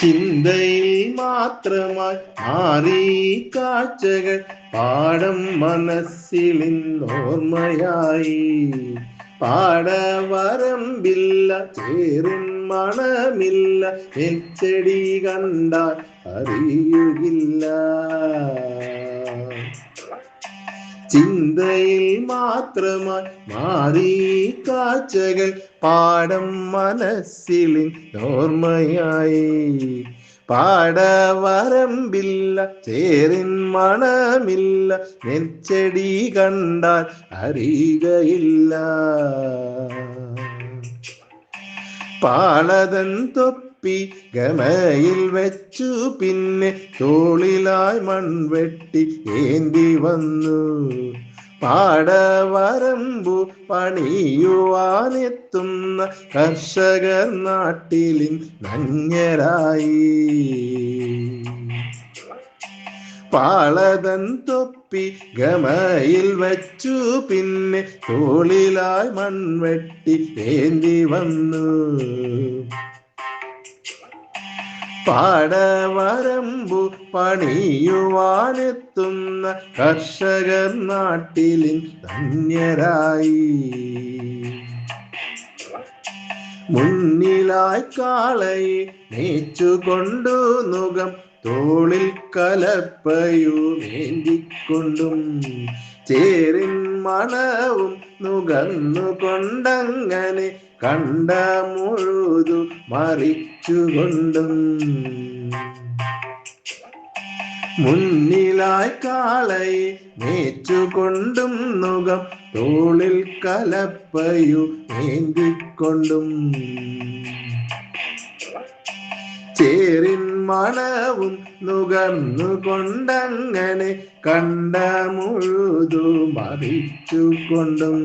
ചിന്തയിൽ മാത്രമായി മാറി കാഴ്ചകൾ പാടം മനസ്സിലിന്നോർമ്മയായി പാടവരമ്പില്ല ചേറിൻ മണമില്ല എച്ചടി കണ്ടാൽ അറിയുകില്ല. ചിന്തയിൽ മാത്രമായി മാറി കാഴ്ചകൾ പാടം മനസ്സിലിൻ ഓർമ്മയായി പാടവരമ്പില്ല ചേരിൻ മണമില്ല നെച്ചെടി കണ്ടാൽ അറിയുകയില്ല. പാളതൻ തൊപ്പി ഗമയിൽ വെച്ചു. പിന്നെ തോളിലായി മൺവെട്ടി ഏന്തി വന്നു. പാടവരമ്പു പണിയുവാനെത്തുന്ന കർഷകർ നാട്ടിലിൻ നഞ്ഞരായി പാളതൻ തൊപ്പി ഗമയിൽ വച്ചു. പിന്നെ തോളിലായി മൺവെട്ടി ഏന്തി വന്നു. പാടവരമ്പു പണിയുവാനെത്തുന്ന കർഷകർ നാട്ടിലിൻ ധന്യരായി. മുന്നിലായി കാളയെ മേച്ചുകൊണ്ടു നുകം തോളിൽ കലപ്പയുമേന്തിക്കൊണ്ടും ചേരിൻ മണവും നുകർന്നുകൊണ്ടങ്ങനെ കണ്ട മുഴുതും മറിച്ചുകൊണ്ടും മുന്നിലായി കാളയെ മേച്ചുകൊണ്ടും നുഖം തോളിൽ കലപ്പയു ഏന്തിക്കൊണ്ടും. ചേറിൻ മണവും നുകർന്നു കൊണ്ടങ്ങനെ കണ്ട മുഴുതു മറിച്ചുകൊണ്ടും.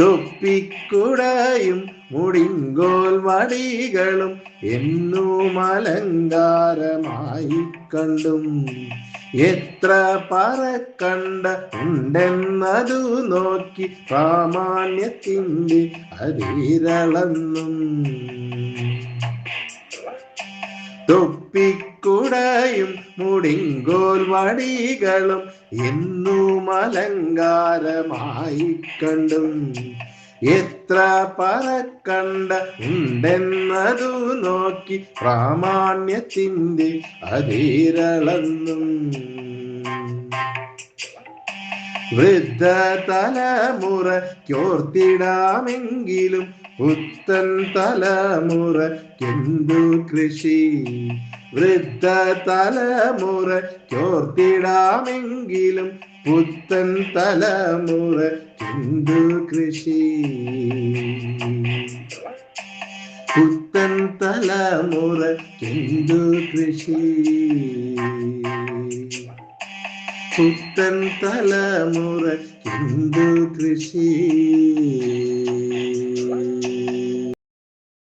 തൊപ്പിക്കുടയും മുടിങ്കോൽ മടികളും എന്നും അലങ്കാരമായി കണ്ടും. എത്ര പറക്കണ്ട ഉണ്ടെന്നതു നോക്കി പ്രാമാണ്യത്തിന്റെ അതിരളന്നും തൊപ്പിക്കുടയും മുടിങ്കോൽ വടികളും എന്നും അലങ്കാരമായി കണ്ടും എത്ര പറക്കണ്ട ഉണ്ടെന്നതു നോക്കി പ്രാമാണ്യത്തിന്റെ അതിരളന്നും വൃദ്ധ തലമുറയ്ക്കോർത്തിടാമെങ്കിലും പുത്തൻ തലമുറയ്ക്കെന്തു കൃഷി? വൃദ്ധ തലമുറയ്ക്കോർത്തിടാമെങ്കിലും പുത്തൻ തലമുറയ്ക്കെന്തു കൃഷി? പുത്തൻ തലമുറയ്ക്കെന്തു കൃഷി? പുത്തൻ തലമുറ കൃഷി?